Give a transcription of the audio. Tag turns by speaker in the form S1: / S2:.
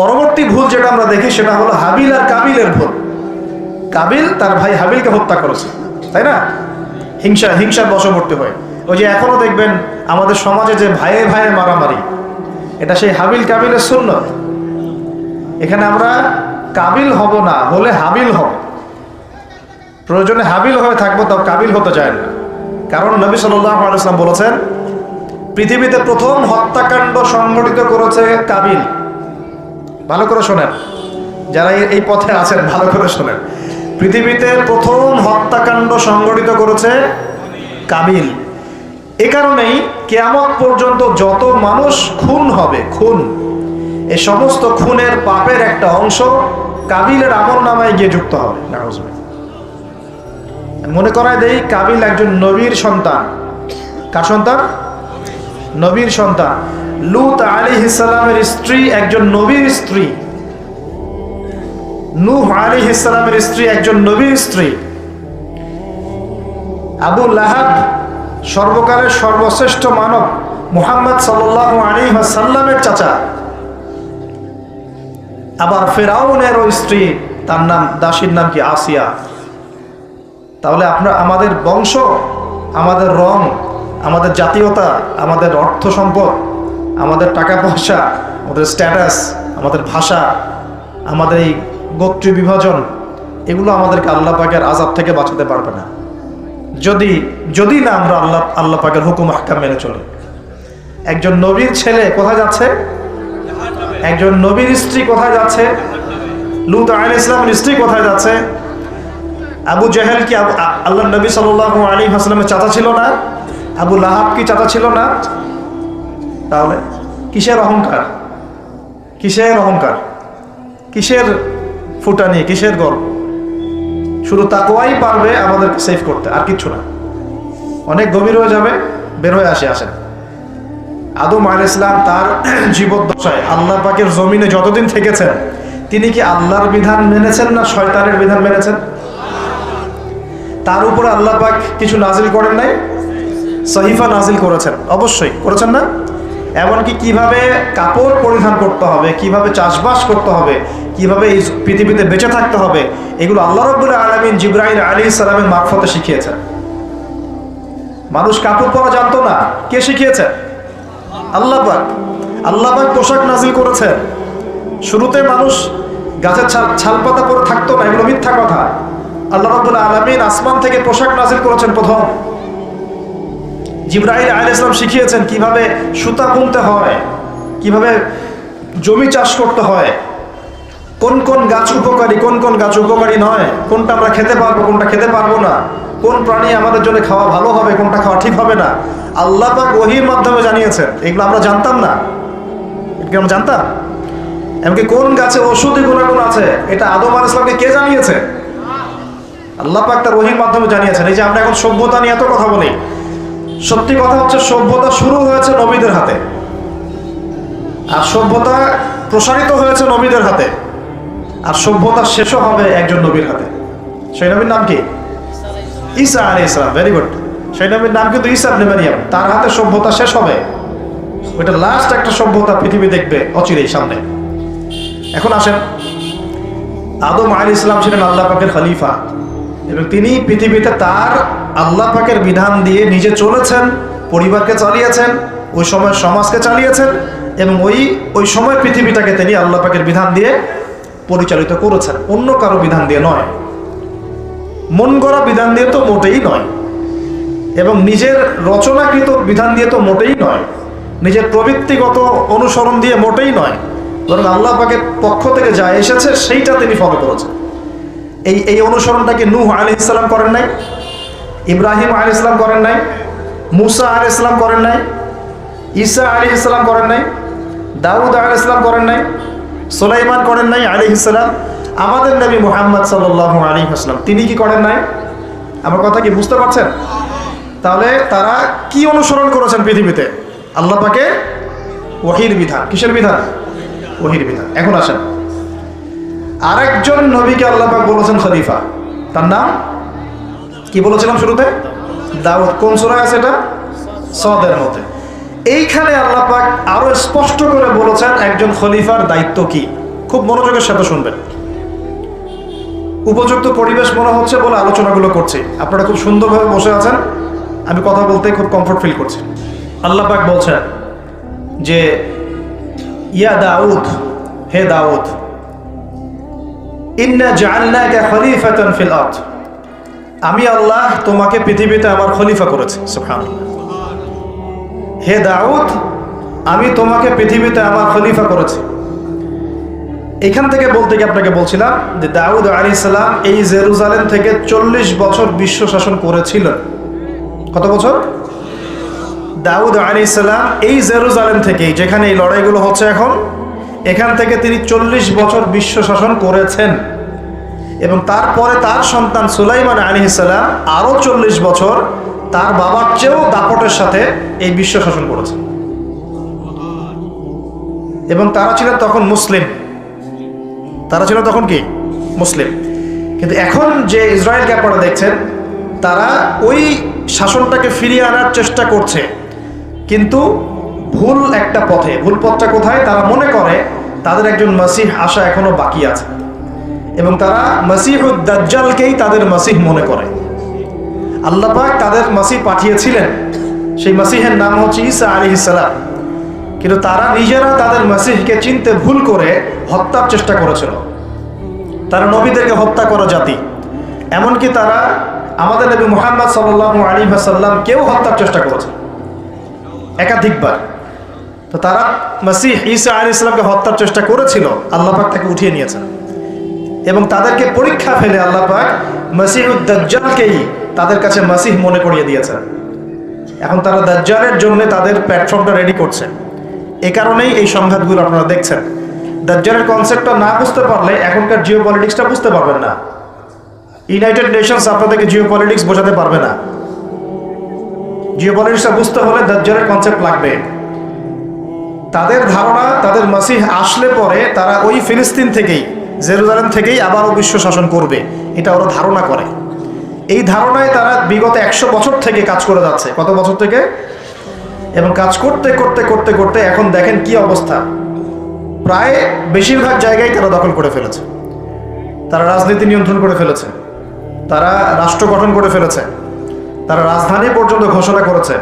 S1: পরবর্তী ভুল যেটা আমরা দেখি সেটা হলো হাবিল আর কাবিলের ভুল। কাবিল তার ভাই হাবিলকে হত্যা করেছে, তাই না? হিংসা, হিংসার বশবর্তী হয়ে। ওই যে এখনও দেখবেন আমাদের সমাজে যে ভাইয়ে ভাইয়ে মারামারি, এটা সেই হাবিল কাবিলের শূন্য এখানে আমরা কাবিল হব না, হলে হাবিল হব। প্রয়োজনে হাবিল হয়ে থাকব, তাও কাবিল হতে চায় না। কারণ নবী সাল্লাম বলেছেন, পৃথিবীতে প্রথম হত্যাকাণ্ড সংগঠিত করেছে কাবিল। ভালো করে শোনেন। যারা এই- পথে আছেন, ভালো করে শোনেন। পৃথিবীতে প্রথম হত্যাকাণ্ড সংগঠিত করেছে কাবিল। এ কারণেই কেয়ামত পর্যন্ত যত মানুষ খুন হবে, খুন। এ সমস্ত খুনের পাপের একটা অংশ কাবিলের আমল নামায় গিয়ে যুক্ত হবে। মনে করায় দেই, কাবিল একজন নবীর সন্তান। কার সন্তান? নবীর সন্তান। লুত আলী ইসলামের স্ত্রী একজন নবীর স্ত্রী। নূহ আলী ইসলামের স্ত্রী একজন নবীর স্ত্রী। আবু লাহাব সর্বকালের সর্বশ্রেষ্ঠ মানব, মুহাম্মদ সাল্লাহ আলী সাল্লামের চাচা। আবার ফেরাউনের ওই স্ত্রী, তার নাম, দাসীর নাম কি? আসিয়া। তাহলে আপনার, আমাদের বংশ, আমাদের রং আমাদের জাতীয়তা, আমাদের অর্থ সম্পদ, আমাদের টাকা পয়সা, আমাদের স্ট্যাটাস আমাদের ভাষা, আমাদের এই গোত্রী বিভাজন, এগুলো আমাদেরকে আল্লাহ পাকের আজাব থেকে বাঁচাতে পারবে না। যদি যদি না আমরা আল্লাহ আল্লাহ পাকের হুকুম হাক্কাম মেনে চলি। একজন নবীর ছেলে কোথায় যাচ্ছে? একজন নবীর স্ত্রী কোথায় যাচ্ছে? লুত আল ইসলামের স্ত্রী কোথায় যাচ্ছে? আবু জাহেল কি আল্লাহ নবী সাল আলী হাসলামের চাচা ছিল না? আবু লাহাব কি চাচা ছিল না? তাহলে কিসের অহংকার? কিসের অহংকার? কিসের ফুটানি? কিসের গর্ব? শুধু তাকোয়াই পারবে আমাদেরকে সেভ করতে, আর কিচ্ছু না। অনেক গভীর হয়ে যাবে, বের হয়ে আসে আসেন আদম আল ইসলাম তার জীবদ্দশায় আল্লাহ পাকের জমিনে যতদিন থেকেছেন, তিনি কি আল্লাহর বিধান মেনেছেন না শয়তানের বিধান মেনেছেন? তার উপরে আল্লাহ পাক কিছু নাজিল করেন নাই? সহিফা নাজিল করেছেন। অবশ্যই, করেছেন না? এমনকি কীভাবে কাপড় পরিধান করতে হবে, কীভাবে চাষবাস করতে হবে, কীভাবে এই পৃথিবীতে বেঁচে থাকতে হবে, এগুলো আল্লাহ রব্বুল আলমিন জিব্রাহিম আলী সালামের মারফতে শিখিয়েছেন। মানুষ কাপড় পরা জানতো না, কে শিখিয়েছেন আল্লাহ পাক। আল্লাহ পোশাক নাজিল করেছেন। শুরুতে মানুষ গাছের ছাল, ছালপাতা পরে থাকতো না, এগুলো মিথ্যা কথা। আল্লাহ রাব্বুল আলামিন আসমান থেকে পোশাক নাজিল করেছেন প্রথম। জিব্রাহিম আলাইহিস ইসলাম শিখিয়েছেন কীভাবে সুতা বুনতে হয়, কীভাবে জমি চাষ করতে হয়, কোন কোন গাছ উপকারী, কোন কোন গাছ উপকারী নয়, কোনটা আমরা খেতে পারব, কোনটা খেতে পারব না, কোন প্রাণী আমাদের জন্য খাওয়া ভালো হবে, কোনটা খাওয়া ঠিক হবে না, আল্লাহ পাক ওহির মাধ্যমে জানিয়েছেন, এগুলো আমরা জানতাম না। কি আমরা জানতাম? এমনকি কোন গাছে ওষুধি গুণাগুণ আছে, এটা আদম আল ইসলামকে কে জানিয়েছে? আল্লাহ পাক তার ওহির মাধ্যমে জানিয়েছেন, এই যে আমরা এখন সভ্যতা নিয়ে এত কথা বলি সত্যি কথা হচ্ছে, সভ্যতা শুরু হয়েছে নবীদের হাতে। আর সভ্যতা প্রসারিত হয়েছে নবীদের হাতে। আর সভ্যতা শেষও হবে একজন নবীর হাতে। সেই নবীর নাম কি? ঈসা আলী ইসলাম ভেরি গুড সেই নবীর নাম কিন্তু ঈসা আবনে মারিয়াম। তার হাতে সভ্যতা শেষ হবে। ওইটা লাস্ট একটা সভ্যতা পৃথিবী দেখবে অচিরেই সামনে। এখন আসেন, আদম আলী ইসলাম ছিলেন আল্লাহ পাকের খলিফা। এবং তিনি পৃথিবীতে তার আল্লাহ পাকের বিধান দিয়ে নিজে চলেছেন, পরিবারকে চালিয়েছেন, ওই সময় সমাজকে চালিয়েছেন এবং ওই ওই সময় পৃথিবীটাকে তিনি আল্লাহ পাকের বিধান দিয়ে পরিচালিত করেছেন। অন্য কারও বিধান দিয়ে নয়। মন গড়া বিধান দিয়ে তো মোটেই নয়। এবং নিজের রচনাকৃত বিধান দিয়ে তো মোটেই নয়। নিজের প্রবৃত্তিগত অনুসরণ দিয়ে মোটেই নয়। বরং আল্লাহ পাকের পক্ষ থেকে যা এসেছে, সেইটা তিনি ফলো করেছেন। এই এই অনুসরণটাকে নূহ আলি ইসলাম করেন নাই। ইব্রাহিম আলী ইসলাম করেন নাই, মুসা আলী ইসলাম করেন নাই, ঈসা আলী ইসলাম করেন নাই, দাউদ আলী ইসলাম করেন নাই, সোলাইমান করেন নাই আলী ইসলাম আমাদের নবী মোহাম্মদ সাল্লাহ আলী ইসলাম তিনি কি করেন নাই? আমার কথা কি বুঝতে পারছেন? তাহলে তারা কি অনুসরণ করেছেন পৃথিবীতে? আল্লাহ পাকে ওহির বিধান। কিসের বিধান? ওহির বিধান। এখন আসেন। আরেকজন নবীকে আল্লাহ পাক বলেছেন খলিফা। তার নাম কি বলেছিলাম শুরুতে? দাউদ কোন সুরায় আছে এটা? সদের মধ্যে। এইখানে আল্লাহ পাক আরও স্পষ্ট করে বলেছেন একজন খলিফার দায়িত্ব কি। খুব মনোযোগের সাথে শুনবেন। উপযুক্ত পরিবেশ মনে হচ্ছে বলে আলোচনাগুলো করছি। আপনারা খুব সুন্দরভাবে বসে আছেন। আমি কথা বলতে খুব কমফোর্ট ফিল করছি। আল্লাহ পাক বলছেন যে, ইয়া দাউদ, হে দাউদ, ইন্না জাআলনাকা খলিফাতান ফিল আরদ। আমি আল্লাহ তোমাকে পৃথিবীতে আমার খলিফা করেছি হে দাউদ, আমি তোমাকে পৃথিবীতে আমার খলিফা করেছি। এখান থেকে বলতে গিয়ে আপনাকে বলছিলাম যে দাউদ আলী সালাম এই জেরুজালেম থেকে চল্লিশ বছর বিশ্ব শাসন করেছিলেন কত বছর? দাউদ আলী সালাম এই জেরুজালেম থেকেই যেখানে এই লড়াইগুলো হচ্ছে এখন, এখান থেকে তিনি চল্লিশ বছর বিশ্ব শাসন করেছেন। এবং তারপরে তার সন্তান সুলাইমান আলী সালাম আরও চল্লিশ বছর তার বাবার চেয়েও দাপটের সাথে এই বিশ্ব শাসন করেছে। এবং তারা ছিলেন তখন মুসলিম। তারা ছিল তখন কি? মুসলিম। কিন্তু এখন যে ইসরায়েলকে আপনারা দেখছেন, তারা ওই শাসনটাকে ফিরিয়ে আনার চেষ্টা করছে। কিন্তু ভুল একটা পথে, ভুল পথটা কোথায়? তারা মনে করে তাদের একজন মাসিহ আসা এখনও বাকি আছে। এবং তারা দাজ্জালকেই তাদের মাসিহ মনে করে। আল্লাহ পাক তাদের মাসিহ পাঠিয়েছিলেন। সেই মাসিহের নাম হচ্ছে ঈসা আলী ইসালাম কিন্তু তারা নিজেরা তাদের মাসিহকে চিনতে ভুল করে হত্যার চেষ্টা করেছিল। তারা নবীদেরকে হত্যা করা জাতি। এমনকি তারা আমাদের নবী মোহাম্মদ সাল্লাহ আলী সাল্লাম কেউ হত্যার চেষ্টা করেছে। একাধিকবার। তো তারা মাসিহ ঈসা আলী ইসলামকে হত্যার চেষ্টা করেছিল। আল্লাহ পাক তাকে উঠিয়ে নিয়েছেন। এবং তাদেরকে পরীক্ষা ফেলে আল্লাহ পাক মাসিহুদ্দাজ্জালকেই তাদের কাছে মাসিহ মনে করিয়ে দিয়েছেন। এখন তারা দাজ্জালের জন্য তাদের প্ল্যাটফর্মটা রেডি করছে। এ কারণেই এই সংঘাতগুলো আপনারা দেখছেন। দাজ্জালের কনসেপ্টটা না বুঝতে পারলে এখনকার জিও পলিটিক্সটা বুঝতে পারবেন না। ইউনাইটেড নেশনস আপনাদেরকে জিও পলিটিক্স বোঝাতে পারবে না। জিও পলিটিক্সটা বুঝতে হলে দাজ্জালের কনসেপ্ট লাগবে। তাদের ধারণা, তাদের মাসিহ আসলে পরে তারা ওই ফিলিস্তিন থেকেই জেরুজালেম থেকেই আবারও বিশ্ব শাসন করবে, এটা ওরা ধারণা করে। এই ধারণায় তারা বিগত একশো বছর থেকে কাজ করে যাচ্ছে। কত বছর থেকে? এবং কাজ করতে করতে করতে করতে এখন দেখেন কি অবস্থা। প্রায় বেশিরভাগ জায়গায় তারা দখল করে ফেলেছে। তারা রাজনীতি নিয়ন্ত্রণ করে ফেলেছে। তারা রাষ্ট্র গঠন করে ফেলেছে। তারা রাজধানী পর্যন্ত ঘোষণা করেছে।